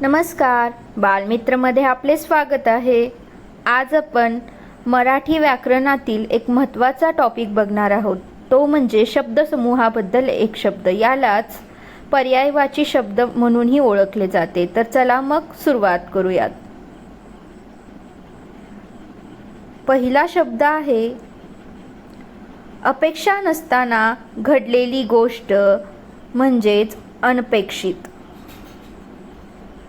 नमस्कार. बालमित्रमध्ये आपले स्वागत आहे. आज आपण मराठी व्याकरणातील एक महत्त्वाचा टॉपिक बघणार आहोत. तो म्हणजे शब्दसमूहाबद्दल एक शब्द. यालाच पर्यायवाची शब्द म्हणूनही ओळखले जाते. तर चला मग सुरुवात करूयात. पहिला शब्द आहे अपेक्षा नसताना घडलेली गोष्ट म्हणजेच अनपेक्षित.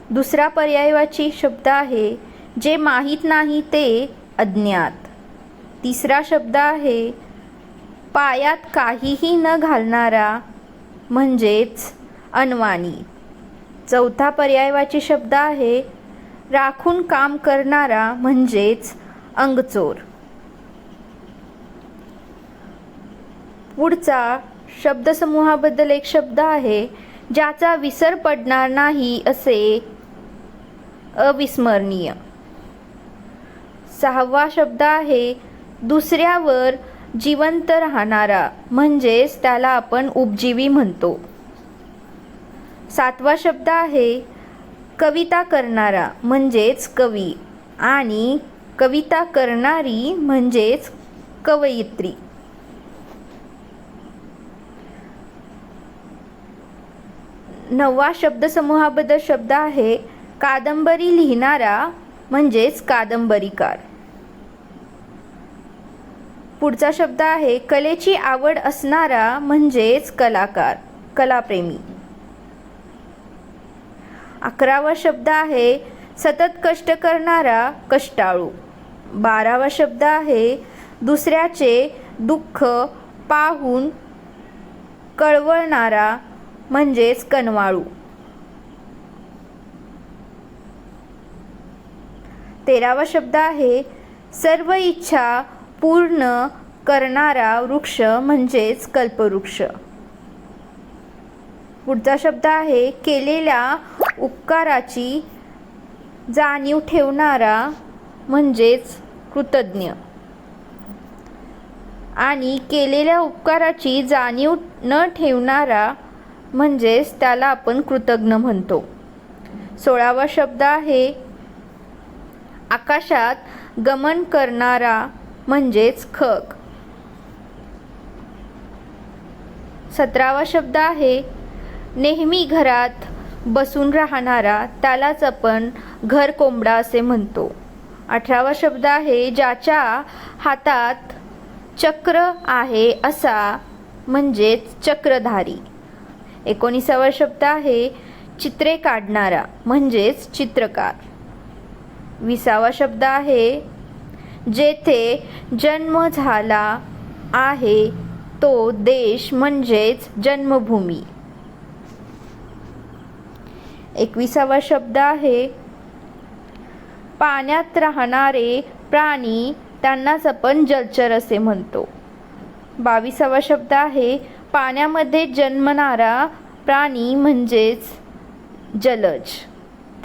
दुसरा पर्यायवाची शब्द आहे जे माहीत नाही ते अज्ञात. तिसरा शब्द आहे पायात काहीही न घालणारा म्हणजेच अनवाणी. चौथा पर्यायवाची शब्द आहे राखून काम करणारा म्हणजेच अंगचोर. पुढचा शब्दसमूहाबद्दल एक शब्द आहे ज्याचा विसर पडणार नाही असे अविस्मरणीय. सहावा शब्द आहे दुसऱ्यावर जिवंत राहणारा म्हणजेच त्याला आपण उपजीवी म्हणतो. सातवा शब्द आहे कविता करणारा म्हणजेच कवी आणि कविता करणारी म्हणजेच कवयित्री. नववा शब्दसमूहाबद्दल शब्द आहे कादंबरी लिहिणारा म्हणजेच कादंबरीकार. पुढचा शब्द आहे कलेची आवड असणारा म्हणजेच कलाकार कलाप्रेमी. अकरावा शब्द आहे सतत कष्ट करणारा कष्टाळू. बारावा शब्द आहे दुसऱ्याचे दुःख पाहून कळवळणारा म्हणजेच कनवाळू. तेरावा शब्द आहे सर्व इच्छा पूर्ण करणारा वृक्ष म्हणजेच कल्पवृक्ष. पुढचा शब्द आहे केलेल्या उपकाराची जाणीव ठेवणारा म्हणजेच कृतज्ञ. आणि केलेल्या उपकाराची जाणीव न ठेवणारा म्हणजेच त्याला आपण कृतज्ञ म्हणतो. सोळावा शब्द आहे आकाशात गमन करणारा म्हणजेच खग. सतरावा शब्द आहे नेहमी घरात बसून राहणारा त्यालाच आपण घर कोंबडा असे म्हणतो. अठरावा शब्द आहे ज्याच्या हातात चक्र आहे असा म्हणजेच चक्रधारी. एकोणीसावा शब्द आहे चित्रे काढणारा म्हणजेच चित्रकार. विसावा शब्द आहे जेथे जन्म झाला आहे तो देश म्हणजेच जन्मभूमी. एकविसावा शब्द आहे पाण्यात राहणारे प्राणी त्यांनाच आपण जलचर असे म्हणतो. बावीसावा शब्द आहे पाण्यामध्ये जन्मणारा प्राणी म्हणजेच जलज.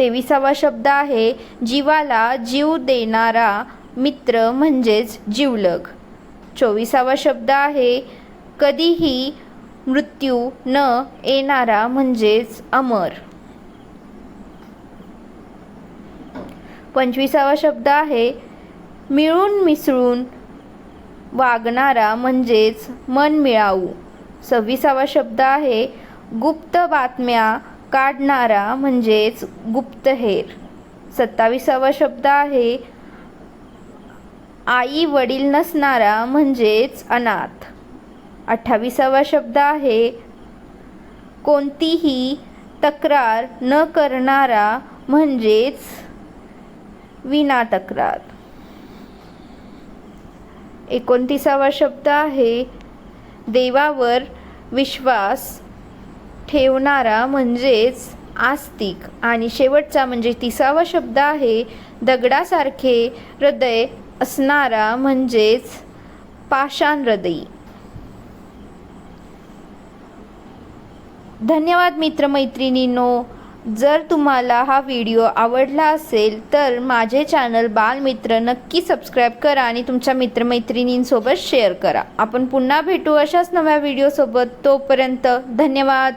तेविसावा शब्द आहे जीवाला जीव देणारा मित्र म्हणजेच जीवलग. चोवीसावा शब्द आहे कधीही मृत्यू न येणारा म्हणजेच अमर. पंचवीसावा शब्द आहे मिळून मिसळून वागणारा म्हणजेच मन मिळावू. सव्वीसावा शब्द आहे गुप्त बातम्या काढणारा म्हणजेच गुप्तहेर सत्तावीसावा शब्द आहे. आई वडील नसणारा म्हणजेच अनाथ. अठ्ठावीसावा शब्द आहे. कोणतीही तक्रार न करणारा म्हणजेच विना तक्रार एकोणतीसावा शब्द आहे. देवावर विश्वास ठेवणारा म्हणजेच आस्तिक. आणि शेवटचा म्हणजे तिसावा शब्द आहे दगडासारखे हृदय असणारा म्हणजेच पाषाण हृदयी. धन्यवाद मित्रमैत्रिणींनो जर तुम्हाला हा व्हिडिओ आवडला असेल तर माझे चॅनल बालमित्र नक्की सबस्क्राईब करा आणि तुमच्या मित्रमैत्रिणींसोबत शेअर करा. आपण पुन्हा भेटू अशाच नव्या व्हिडिओसोबत. तोपर्यंत धन्यवाद.